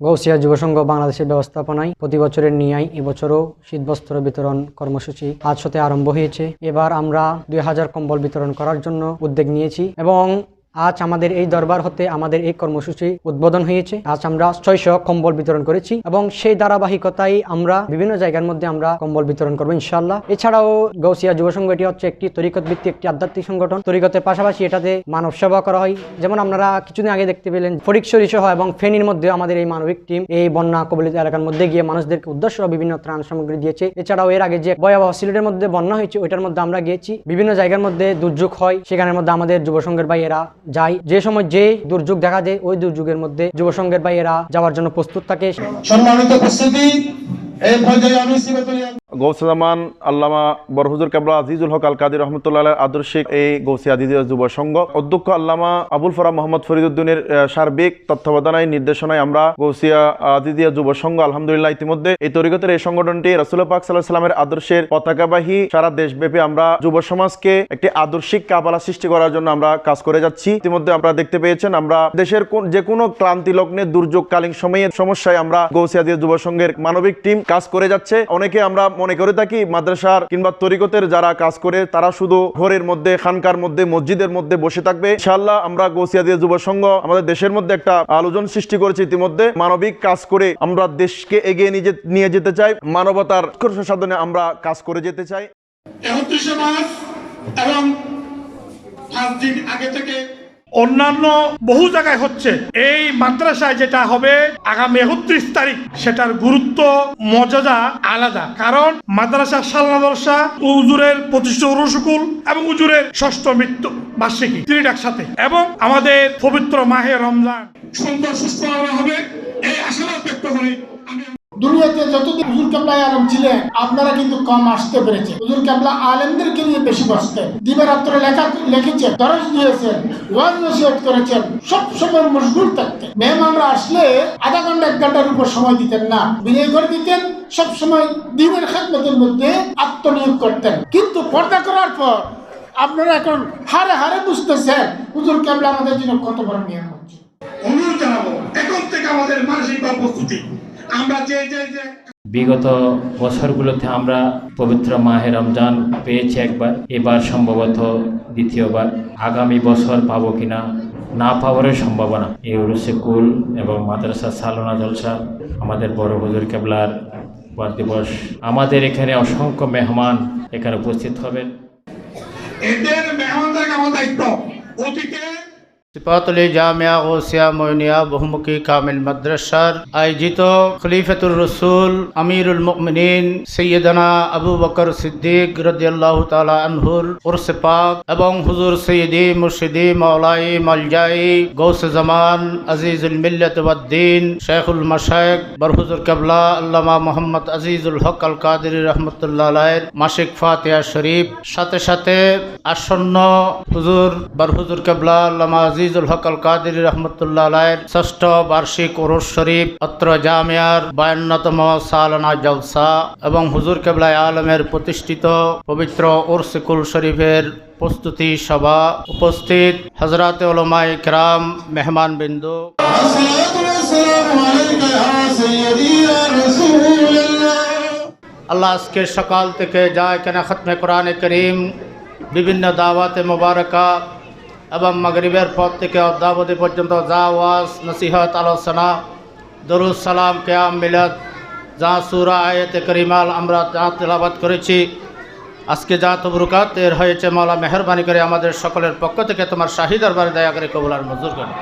গৌসিয়া যুবসংঘ বাংলাদেশের ব্যবস্থাপনায় প্রতি বছরের নিয়াই এবছরও শীতবস্ত্র বিতরণ কর্মসূচি আজ হতে আরম্ভ হয়েছে। এবার আমরা দুই হাজার কম্বল বিতরণ করার জন্য উদ্যোগ নিয়েছি এবং আজ আমাদের এই দরবার হতে আমাদের এই কর্মসূচি উদ্বোধন হয়েছে। আজ আমরা ছয়শো কম্বল বিতরণ করেছি এবং সেই ধারাবাহিকতায় আমরা বিভিন্ন জায়গার মধ্যে আমরা কম্বল বিতরণ করব ইনশাল্লাহ এছাড়াও গৌসিয়া যুব সংঘ এটি হচ্ছে একটি তরিকত ভিত্তিক একটি আধ্যাত্মিক সংগঠন। তরিকতের পাশাপাশি এটাতে মানব সেবা করা হয়। যেমন আপনারা কিছুদিন আগে দেখতে পেলেন ফরিকশরী সহ এবং ফেনীর মধ্যে আমাদের এই মানবিক টিম এই বন্যা কবলিত এলাকার মধ্যে গিয়ে মানুষদেরকে উদ্দেশ্য বিভিন্ন ত্রাণ সামগ্রী দিয়েছে। এছাড়াও এর আগে যে ভয়াবহ সিলেটের মধ্যে বন্যা হয়েছে, ওইটার মধ্যে আমরা গিয়েছি। বিভিন্ন জায়গার মধ্যে দুর্যোগ হয়। সেখানের মধ্যে আমাদের যুব সংঘের ভাইয়েরা যায়। যে সময় যে দুর্যোগ দেখা যায়, ওই দুর্যোগের মধ্যে যুব সংঘের ভাইয়েরা যাওয়ার জন্য প্রস্তুত থাকে। সম্মানিত গৌসামান আল্লামা বরহুজুর কাবলা আজিজুল হক আল কাদির রহমতুল্লাহ আদর্শিক এই গৌসি আদিদীয় যুব সংঘ। অধ্যক্ষ আল্লামা আবুল ফরা মোহাম্মদ ফরিদুদ্দিনের সার্বিক তত্ত্বাবধানায় নির্দেশনায় আমরা গৌসিয়া আদিদীয় যুব সংঘ, আলহামদুলিল্লাহ ইতিমধ্যে এই তরিকতের এই সংগঠনটি রাসুল পাক সাল্লাহ সাল্লামের আদর্শের পতাকাবাহী সারা দেশব্যাপী আমরা যুব সমাজকে একটি আদর্শিক কাবালা সৃষ্টি করার জন্য আমরা কাজ করে যাচ্ছি। ইতিমধ্যে আমরা দেখতে পেয়েছেন, আমরা দেশের কোন যে কোনো ক্লান্তি লগ্নে, দুর্যোগকালীন সময়ের সমস্যায় আমরা গৌসিয়া দিয়ে যুব সংঘের মানবিক টিম কাজ করে যাচ্ছে। অনেকে আমরা মনে করে থাকি, মাদ্রাসার কিংবা তরিকতের যারা কাজ করে, তারা শুধু ঘরের মধ্যে, খানকার মধ্যে, মসজিদের মধ্যে বসে থাকবে। ইনশাল্লাহ আমরা গৌসিয়া দিয়ে যুব সংঘ আমাদের দেশের মধ্যে একটা আলোচন সৃষ্টি করেছি ইতিমধ্যে। মানবিক কাজ করে আমরা দেশকে এগিয়ে নিয়ে নিয়ে যেতে চাই। মানবতার সাধনে আমরা কাজ করে যেতে চাই। এবং পাঁচ দিন আগে থেকে অন্যান্য বহু জায়গায় হচ্ছে। এই মাদ্রাসায় যেটা হবে, আগামী একত্রিশ তারিখ, সেটার গুরুত্ব, মর্যাদা আলাদা। কারণ মাদ্রাসা সালনা দর্শা উজুরের প্রতিষ্ঠা রসুকুল এবং উজুরের ষষ্ঠ মৃত্যু বার্ষিকী, তিনটা একসাথে। এবং আমাদের পবিত্র মাহে রমজান। সুন্দর, সুস্থ হবে, এই আশাবাদ ব্যক্ত করে। দুনিয়াতে যতদিন হুজুর কাবলা আলম ছিলেন, আপনারা কিন্তু কম আসতে পেরেছেন। হুজুর কাবলা আলেমদেরকে নিয়ে বেশি বসতেন। দিবারাত্র লেখা লিখেছেন, দরজ দিয়েছেন, ওয়াজ নসিহত করেছেন, সব সময় মশগুল থাকতেন। মেহমানরা আসলে আধা ঘণ্টা, এক ঘণ্টার উপর সময় দিতেন না। বিনয় করে দিতেন, সব সময় দিনের খেদমতের মধ্যে আত্মনিয়োগ করতেন। কিন্তু পর্দা করার পর আপনারা এখন হারে হারে বুঝতেছেন, হুজুর কাবলা আমাদের জন্য কত বড় নিয়ম হচ্ছে অনুরোধ জানাব, এখন থেকে আমাদের মানসিক প্রস্তুতি। আমরা যে যে বিগত বছরগুলোতে আমরা পবিত্র মাহে রমজান পেয়েছি একবার। এবার সম্ভবত দ্বিতীয়বার। আগামী বছর পাবো কিনা না পাওয়ারও সম্ভাবনা। এই কুল এবং মাদ্রাসা সালোনা জলসা আমাদের বড় হুজুর কেবলার দিবস আমাদের এখানে অসংখ্য মেহমান এখানে উপস্থিত হবেন। এদের মেহমানদের আমার দায়িত্ব। অতীতে সিপাতলি জামিয়া গৌসিয়া মইনিয়া বহুমুখী কামিল মাদ্রাসার আয়োজিত খলিফাতুর রসুল আমিরুল মুমিনিন সৈয়দনা আবু বকর সিদ্দিক রাদিয়াল্লাহু তাআলা আনহুর উরসে এবং হুজুর সৈয়দি মুর্শিদি মাওলাই মালজাই গৌস জামান আজিজুল মিল্লাত ওয়াদ্দিন শেখুল মাশায়েখ বরহুজুর কেবলা আল্লামা মোহাম্মদ আজিজুল হক আল কাদের রহমতুল্লাহ আলাইয়ের মাসিক ফাতিহা শরীফ সাথে সাথে আসন্ন হুজুর বরহুজুর কেবলা আল্লামা আজিজুল হক আল কাদের রহমতুল্লাহ ষষ্ঠ বার্ষিক ওরস শরীফ, অত্র জামিয়ার বায়ান্নতম সালানা জলসা এবং হুজুর কেবলায় আলমের প্রতিষ্ঠিত পবিত্র ওরসিকুল শরীফের প্রস্তুতি সভা উপস্থিত হজরত ওলমা ইকরাম মেহমান বিন্দু। আল্লাহ আজকে সকাল থেকে যা এখানে খতমে কোরআনে করিম, বিভিন্ন দাওয়াতে মোবারকা এবং মাগরিবের পথ থেকে অদ্যাবধি পর্যন্ত জাওয়াজ নসিহত, আলোচনা দরুজ সালাম, কেয়াম, মিলাদ, যা সুরা আয়তে করিমাল আমরা যা তেলাবাদ করেছি, আজকে যা তবরুকাত, এর হয়েছে মালা মেহরবানি করে আমাদের সকলের পক্ষ থেকে তোমার শাহিদার দয়া করে কবুলার মজুর করে